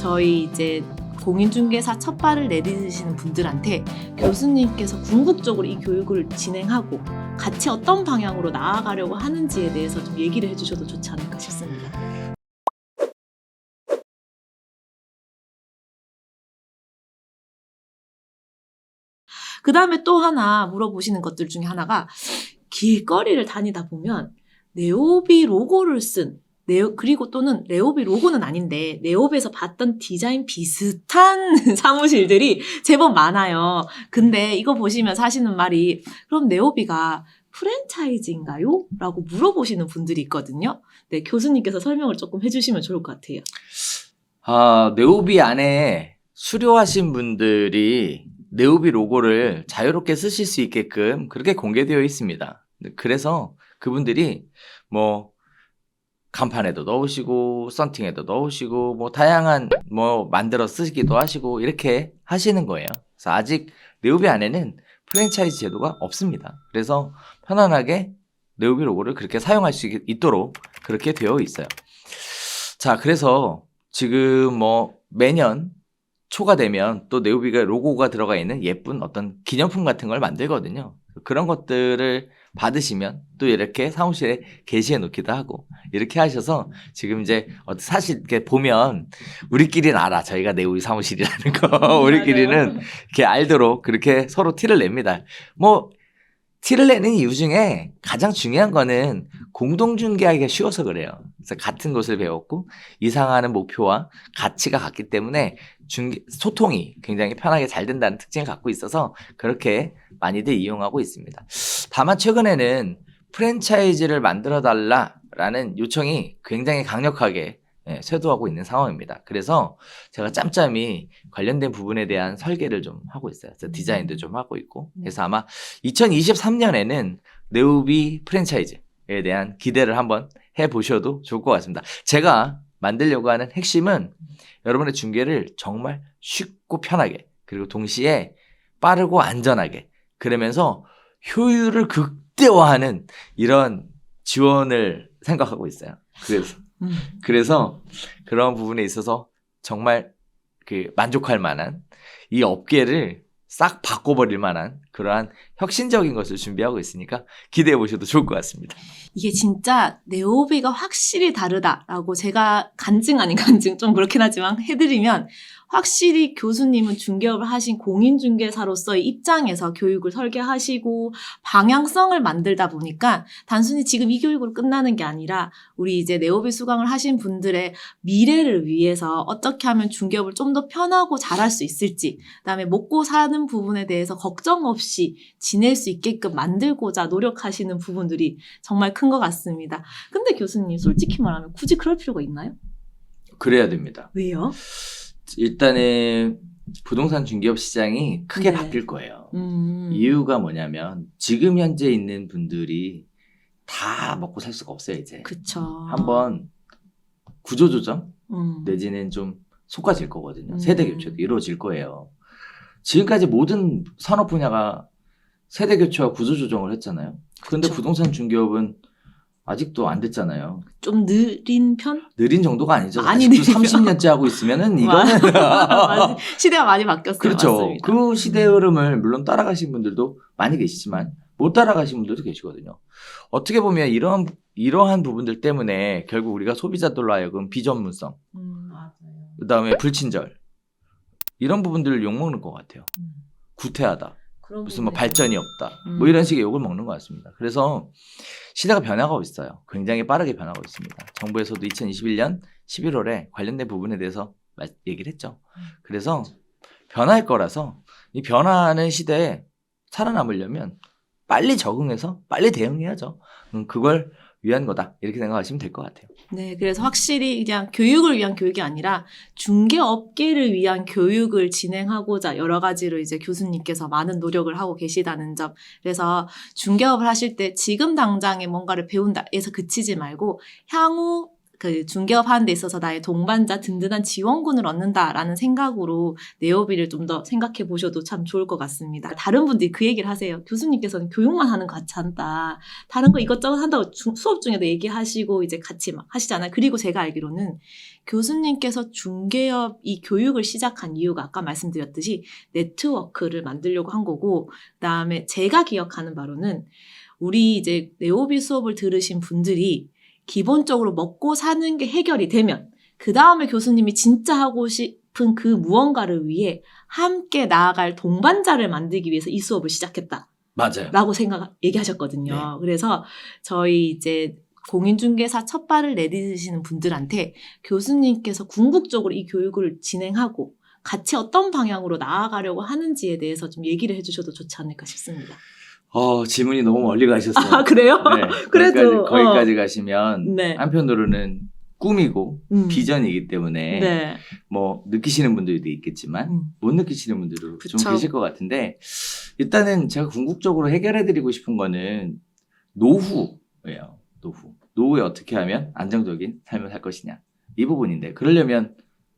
저희 이제 공인중개사 첫 발을 내디디시는 분들한테 교수님께서 궁극적으로 이 교육을 진행하고 같이 어떤 방향으로 나아가려고 하는지에 대해서 좀 얘기를 해주셔도 좋지 않을까 싶습니다. 그 다음에 또 하나 물어보시는 것들 중에 하나가 길거리를 다니다 보면 네오비 로고를 쓴 네오, 그리고 또는 레오비 로고는 아닌데 네오비에서 봤던 디자인 비슷한 사무실들이 제법 많아요. 근데 이거 보시면 사시는 말이 그럼 네오비가 프랜차이즈인가요? 라고 물어보시는 분들이 있거든요. 네, 교수님께서 설명을 조금 해주시면 좋을 것 같아요. 아, 네오비 안에 수료하신 분들이 네오비 로고를 자유롭게 쓰실 수 있게끔 그렇게 공개되어 있습니다. 그래서 그분들이 뭐 간판에도 넣으시고 썬팅에도 넣으시고 뭐 다양한 뭐 만들어 쓰기도 하시고 이렇게 하시는 거예요. 그래서 아직 네오비 안에는 프랜차이즈 제도가 없습니다. 그래서 편안하게 네오비 로고를 그렇게 사용할 수 있- 있도록 그렇게 되어 있어요. 자, 그래서 지금 뭐 매년 초가 되면 또 네오비가 로고가 들어가 있는 예쁜 어떤 기념품 같은 걸 만들거든요. 그런 것들을 받으시면 또 이렇게 사무실에 게시해 놓기도 하고 이렇게 하셔서 지금 이제 어, 사실 이렇게 보면 우리끼리는 알아 저희가 네오비 사무실이라는 거 우리끼리는 이렇게 알도록 그렇게 서로 티를 냅니다. 뭐 티를 내는 이유 중에 가장 중요한 거는 공동 중개하기가 쉬워서 그래요. 그래서 같은 것을 배웠고 이상하는 목표와 가치가 같기 때문에 중개, 소통이 굉장히 편하게 잘 된다는 특징을 갖고 있어서 그렇게 많이들 이용하고 있습니다. 다만 최근에는 프랜차이즈를 만들어 달라라는 요청이 굉장히 강력하게 예, 쇄도하고 있는 상황입니다. 그래서 제가 짬짬이 관련된 부분에 대한 설계를 좀 하고 있어요. 그래서 디자인도 좀 하고 있고. 그래서 아마 2023년에는 네오비 프랜차이즈에 대한 기대를 한번 해 보셔도 좋을 것 같습니다. 제가 만들려고 하는 핵심은 여러분의 중계를 정말 쉽고 편하게 그리고 동시에 빠르고 안전하게 그러면서 효율을 극대화하는 이런 지원을 생각하고 있어요. 그래서 음. 그래서 그런 부분에 있어서 정말 그 만족할 만한 이 업계를 싹 바꿔버릴 만한 그러한 혁신적인 것을 준비하고 있으니까 기대해 보셔도 좋을 것 같습니다. 이게 진짜 네오비가 확실히 다르다라고 제가 간증 아닌 간증 좀 그렇긴 하지만 해드리면 확실히 교수님은 중개업을 하신 공인중개사로서의 입장에서 교육을 설계하시고 방향성을 만들다 보니까 단순히 지금 이 교육으로 끝나는 게 아니라 우리 이제 네오비 수강을 하신 분들의 미래를 위해서 어떻게 하면 중개업을 좀 더 편하고 잘할 수 있을지 그다음에 먹고 사는 부분에 대해서 걱정 없이 지낼 수 있게끔 만들고자 노력하시는 부분들이 정말 큰 것 같습니다. 근데 교수님 솔직히 말하면 굳이 그럴 필요가 있나요? 그래야 됩니다. 왜요? 일단은 부동산 중개업 시장이 크게 네. 바뀔 거예요. 음. 이유가 뭐냐면 지금 현재 있는 분들이 다 먹고 살 수가 없어요 이제. 그쵸. 한번 구조조정 음. 내지는 좀 속아질 거거든요. 음. 세대 교체도 이루어질 거예요. 지금까지 모든 산업 분야가 세대 교체와 구조 조정을 했잖아요. 그런데 그쵸. 부동산 중개업은 아직도 안 됐잖아요. 좀 느린 편? 느린 정도가 아니죠. 많이 아직도 느리죠. 30년째 하고 있으면은 이거는 맞- 시대가 많이 바뀌었어요. 그렇죠. 맞습니다. 그 시대 흐름을 물론 따라가신 분들도 많이 계시지만 못 따라가신 분들도 계시거든요. 어떻게 보면 이러한 이러한 부분들 때문에 결국 우리가 소비자들로 하여금 비전문성, 음. 그다음에 불친절 이런 부분들을 욕 먹는 것 같아요. 음. 구태하다. 무슨 뭐 발전이 없다. 음. 뭐 이런 식의 욕을 먹는 것 같습니다. 그래서 시대가 변화가고 있어요. 굉장히 빠르게 변하고 있습니다. 정부에서도 2021년 11월에 관련된 부분에 대해서 말- 얘기를 했죠. 음. 그래서 변할 거라서 이 변화하는 시대에 살아남으려면 빨리 적응해서 빨리 대응해야죠. 음, 그걸 위한 거다. 이렇게 생각하시면 될 것 같아요. 네, 그래서 확실히 그냥 교육을 위한 교육이 아니라 중개 업계를 위한 교육을 진행하고자 여러 가지로 이제 교수님께서 많은 노력을 하고 계시다는 점. 그래서 중개업을 하실 때 지금 당장에 뭔가를 배운다에서 그치지 말고 향후 그 중개업 하는 데 있어서 나의 동반자 든든한 지원군을 얻는다라는 생각으로 네오비를 좀 더 생각해 보셔도 참 좋을 것 같습니다. 다른 분들이 그 얘기를 하세요. 교수님께서는 교육만 하는 것 같지 않다. 다른 거 이것저것 한다고 주- 수업 중에도 얘기하시고 이제 같이 막 하시잖아요. 그리고 제가 알기로는 교수님께서 중개업 이 교육을 시작한 이유가 아까 말씀드렸듯이 네트워크를 만들려고 한 거고 그다음에 제가 기억하는 바로는 우리 이제 네오비 수업을 들으신 분들이 기본적으로 먹고 사는 게 해결이 되면 그 다음에 교수님이 진짜 하고 싶은 그 무언가를 위해 함께 나아갈 동반자를 만들기 위해서 이 수업을 시작했다라고 맞아요. 생각 얘기하셨거든요. 네. 그래서 저희 이제 공인중개사 첫 발을 내디디시는 분들한테 교수님께서 궁극적으로 이 교육을 진행하고 같이 어떤 방향으로 나아가려고 하는지에 대해서 좀 얘기를 해주셔도 좋지 않을까 싶습니다. 어, 질문이 너무 멀리 가셨어요. 아 그래요? 네, 그래도, 거기까지, 거기까지 가시면 네. 한편으로는 꿈이고 음. 비전이기 때문에 네. 뭐 느끼시는 분들도 있겠지만 음. 못 느끼시는 분들도 그쵸. 좀 계실 것 같은데 일단은 제가 궁극적으로 해결해 드리고 싶은 거는 노후예요. 노후. 노후에 어떻게 하면 안정적인 삶을 살 것이냐 이 부분인데 그러려면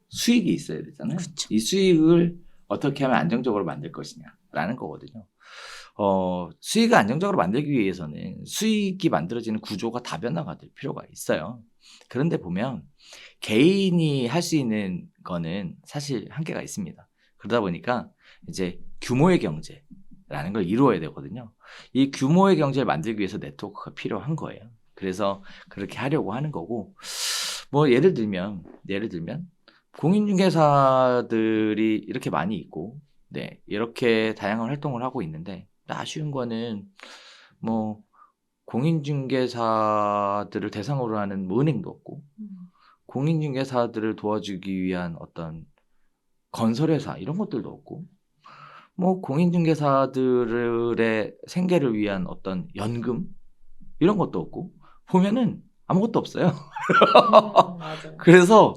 수익이 있어야 되잖아요. 그쵸. 이 수익을 어떻게 하면 안정적으로 만들 것이냐라는 거거든요. 어, 수익을 안정적으로 만들기 위해서는 수익이 만들어지는 구조가 다변화가 될 필요가 있어요. 그런데 보면 개인이 할 수 있는 거는 사실 한계가 있습니다. 그러다 보니까 이제 규모의 경제라는 걸 이루어야 되거든요. 이 규모의 경제를 만들기 위해서 네트워크가 필요한 거예요. 그래서 그렇게 하려고 하는 거고, 뭐 예를 들면, 예를 들면, 공인중개사들이 이렇게 많이 있고, 네, 이렇게 다양한 활동을 하고 있는데, 아쉬운 거는, 뭐, 공인중개사들을 대상으로 하는 뭐 은행도 없고, 공인중개사들을 도와주기 위한 어떤 건설회사 이런 것들도 없고 뭐 공인중개사들의 생계를 위한 어떤 연금 이런 것도 없고 보면은 아무것도 없어요. 맞아요. 그래서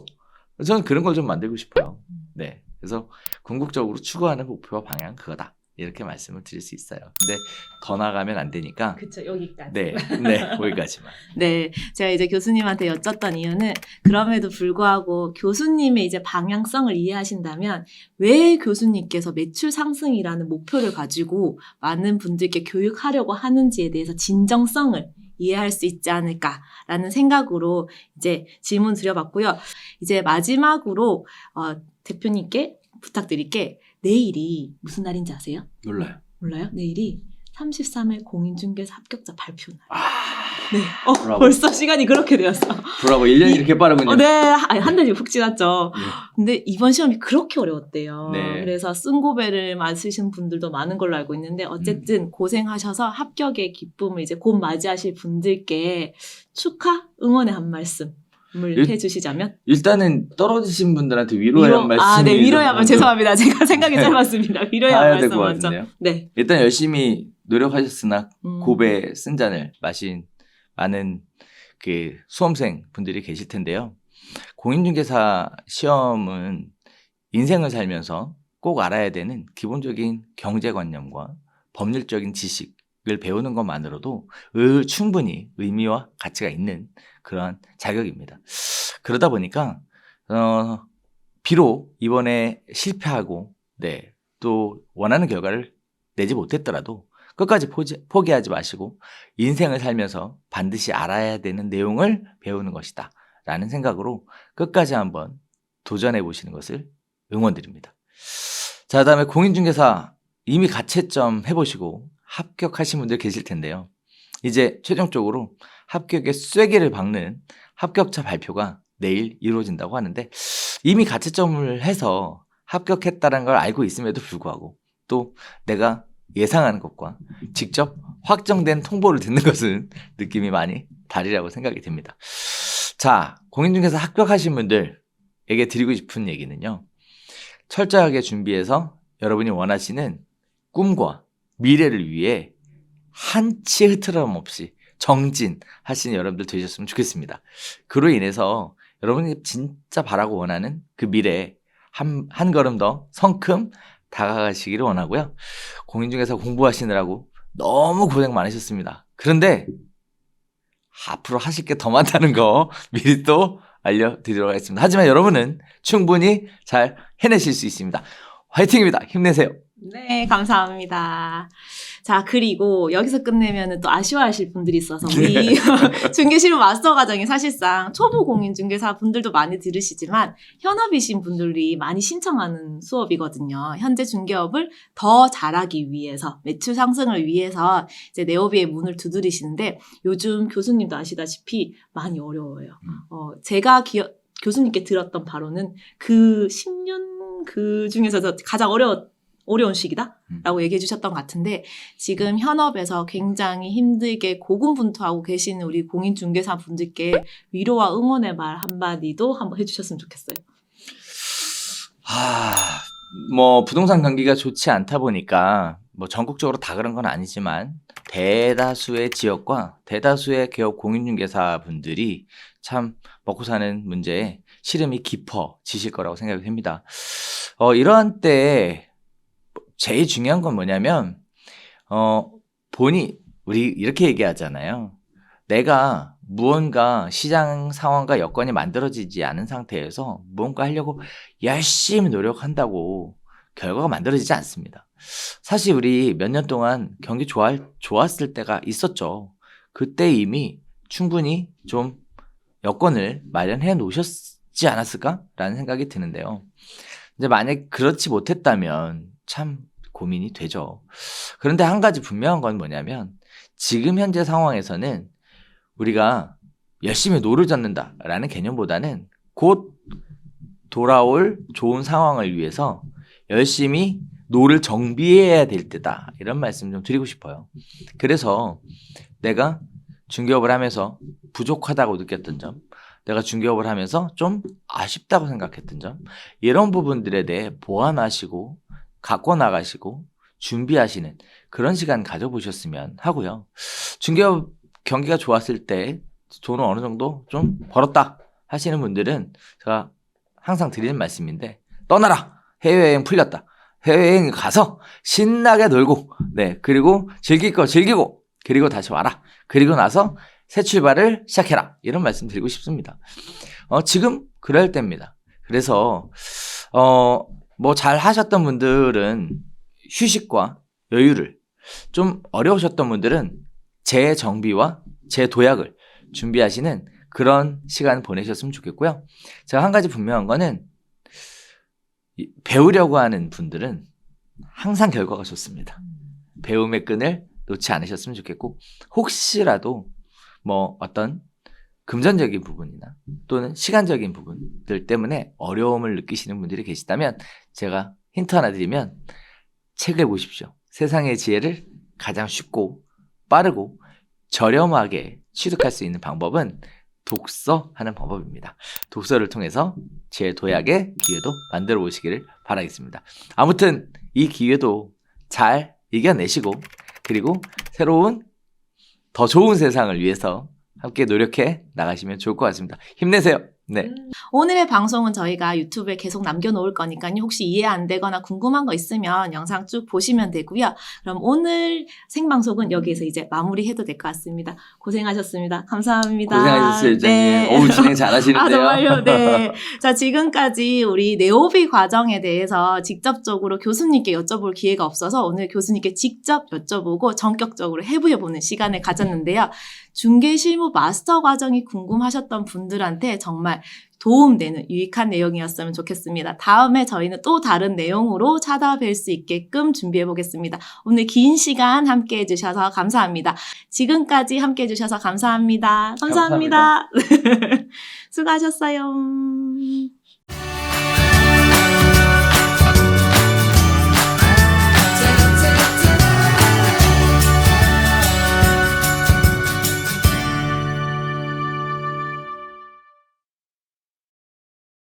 저는 그런 걸 좀 만들고 싶어요. 네. 그래서 궁극적으로 추구하는 목표와 방향 그거다. 이렇게 말씀을 드릴 수 있어요. 근데 더 나가면 안 되니까 그쵸 여기까지. 네, 네, 거기까지만. 네, 제가 이제 교수님한테 여쭸던 이유는 그럼에도 불구하고 교수님의 이제 방향성을 이해하신다면 왜 교수님께서 매출 상승이라는 목표를 가지고 많은 분들께 교육하려고 하는지에 대해서 진정성을 이해할 수 있지 않을까라는 생각으로 이제 질문 드려봤고요. 이제 마지막으로 어, 대표님께 부탁드릴게 내일이 무슨 날인지 아세요? 몰라요. 몰라요? 내일이 33일 공인중개사 합격자 발표 날. 아, 네. 어, 브라보. 벌써 시간이 그렇게 되었어. 브라보 1년이 이렇게 빠르군요. 어, 네. 아니, 한 달이 훅 지났죠. 네. 근데 이번 시험이 그렇게 어려웠대요. 네. 그래서 쓴고배를 맞으신 분들도 많은 걸로 알고 있는데 어쨌든 고생하셔서 합격의 기쁨을 이제 곧 맞이하실 분들께 축하, 응원의 한 말씀을 일- 해주시자면. 일단은 떨어지신 분들한테 위로의 위로- 한 말씀. 아, 네. 위로의 한 말. 죄송합니다. 제가 생각이 네. 짧았습니다. 위로의 한 해야 될 말씀 것 먼저. 같은데요. 네. 일단 열심히 노력하셨으나 음. 고배 쓴 잔을 마신 많은 그 수험생 분들이 계실 텐데요. 공인중개사 시험은 인생을 살면서 꼭 알아야 되는 기본적인 경제관념과 법률적인 지식을 배우는 것만으로도 의- 충분히 의미와 가치가 있는 그런 자격입니다. 그러다 보니까 어, 비록 이번에 실패하고 네, 또 원하는 결과를 내지 못했더라도 끝까지 포지- 포기하지 마시고 인생을 살면서 반드시 알아야 되는 내용을 배우는 것이다. 라는 생각으로 끝까지 한번 도전해 보시는 것을 응원드립니다. 자, 다음에 공인중개사 이미 가채점 해보시고 합격하신 분들 계실 텐데요. 이제 최종적으로 합격의 쐐기를 박는 합격자 발표가 내일 이루어진다고 하는데 이미 가채점을 해서 합격했다는 걸 알고 있음에도 불구하고 또 내가 예상하는 것과 직접 확정된 통보를 듣는 것은 느낌이 많이 다르라고 생각이 됩니다. 자, 공인중개사 합격하신 분들에게 드리고 싶은 얘기는요. 철저하게 준비해서 여러분이 원하시는 꿈과 미래를 위해 한치 흐트럼 없이 정진 하시는 여러분들 되셨으면 좋겠습니다. 그로 인해서 여러분이 진짜 바라고 원하는 그 미래에 한, 한 걸음 더 성큼 다가가시기를 원하고요. 공인중개사 공부하시느라고 너무 고생 많으셨습니다. 그런데 앞으로 하실 게 더 많다는 거 미리 또 알려드리도록 하겠습니다. 하지만 여러분은 충분히 잘 해내실 수 있습니다. 화이팅입니다. 힘내세요. 네, 감사합니다. 자, 그리고 여기서 끝내면 또 아쉬워하실 분들이 있어서 우리 중개실무 마스터 과정이 사실상 초보 공인 중개사 분들도 많이 들으시지만 현업이신 분들이 많이 신청하는 수업이거든요. 현재 중개업을 더 잘하기 위해서 매출 상승을 위해서 이제 네오비의 문을 두드리시는데 요즘 교수님도 아시다시피 많이 어려워요. 어, 제가 기어, 교수님께 들었던 바로는 그 10년 그 중에서 가장 어려웠 어려운 시기다? 음. 라고 얘기해 주셨던 것 같은데, 지금 현업에서 굉장히 힘들게 고군분투하고 계시는 우리 공인중개사 분들께 위로와 응원의 말 한마디도 한번 해 주셨으면 좋겠어요. 아, 뭐 부동산 경기가 좋지 않다 보니까 뭐 전국적으로 다 그런 건 아니지만 대다수의 지역과 대다수의 개업 공인중개사 분들이 참 먹고 사는 문제에 시름이 깊어지실 거라고 생각이 됩니다. 어, 이러한 때 제일 중요한 건 뭐냐면 어, 본이 우리 이렇게 얘기하잖아요. 내가 무언가 시장 상황과 여건이 만들어지지 않은 상태에서 무언가 하려고 열심히 노력한다고 결과가 만들어지지 않습니다. 사실 우리 몇 년 동안 경기 좋아, 좋았을 때가 있었죠. 그때 이미 충분히 좀 여건을 마련해 놓으셨지 않았을까라는 생각이 드는데요. 이제 만약 그렇지 못했다면 참 고민이 되죠. 그런데 한 가지 분명한 건 뭐냐면 지금 현재 상황에서는 우리가 열심히 노를 젓는다라는 개념보다는 곧 돌아올 좋은 상황을 위해서 열심히 노를 정비해야 될 때다. 이런 말씀 좀 드리고 싶어요. 그래서 내가 중개업을 하면서 부족하다고 느꼈던 점, 내가 중개업을 하면서 좀 아쉽다고 생각했던 점, 이런 부분들에 대해 보완하시고, 갖고 나가시고, 준비하시는 그런 시간 가져보셨으면 하고요. 중개업 경기가 좋았을 때 돈을 어느 정도 좀 벌었다 하시는 분들은 제가 항상 드리는 말씀인데, 떠나라! 해외여행 풀렸다. 해외여행 가서 신나게 놀고, 네, 그리고 즐길 거 즐기고, 그리고 다시 와라. 그리고 나서 새 출발을 시작해라. 이런 말씀 드리고 싶습니다. 어, 지금 그럴 때입니다. 그래서, 어, 뭐 잘 하셨던 분들은 휴식과 여유를, 좀 어려우셨던 분들은 재정비와 재도약을 준비하시는 그런 시간 보내셨으면 좋겠고요. 제가 한 가지 분명한 거는 이- 배우려고 하는 분들은 항상 결과가 좋습니다. 배움의 끈을 놓지 않으셨으면 좋겠고 혹시라도 뭐 어떤 금전적인 부분이나 또는 시간적인 부분들 때문에 어려움을 느끼시는 분들이 계시다면 제가 힌트 하나 드리면 책을 보십시오. 세상의 지혜를 가장 쉽고 빠르고 저렴하게 취득할 수 있는 방법은 독서하는 방법입니다. 독서를 통해서 제 도약의 기회도 만들어 보시기를 바라겠습니다. 아무튼 이 기회도 잘 이겨내시고 그리고 새로운 더 좋은 세상을 위해서 함께 노력해 나가시면 좋을 것 같습니다. 힘내세요. 네. 오늘의 방송은 저희가 유튜브에 계속 남겨놓을 거니까요. 혹시 이해 안 되거나 궁금한 거 있으면 영상 쭉 보시면 되고요. 그럼 오늘 생방송은 여기에서 이제 마무리해도 될 것 같습니다. 고생하셨습니다. 감사합니다. 고생하셨어요, 일장님. 네. 어우, 진행 잘 하시는데요. 아, 정말요? 네. 자, 지금까지 우리 네오비 과정에 대해서 직접적으로 교수님께 여쭤볼 기회가 없어서 오늘 교수님께 직접 여쭤보고 전격적으로 해부해보는 시간을 가졌는데요. 중개 실무 마스터 과정이 궁금하셨던 분들한테 정말 도움되는 유익한 내용이었으면 좋겠습니다. 다음에 저희는 또 다른 내용으로 찾아뵐 수 있게끔 준비해 보겠습니다. 오늘 긴 시간 함께 해주셔서 감사합니다. 지금까지 함께 해주셔서 감사합니다. 감사합니다. 수고하셨어요.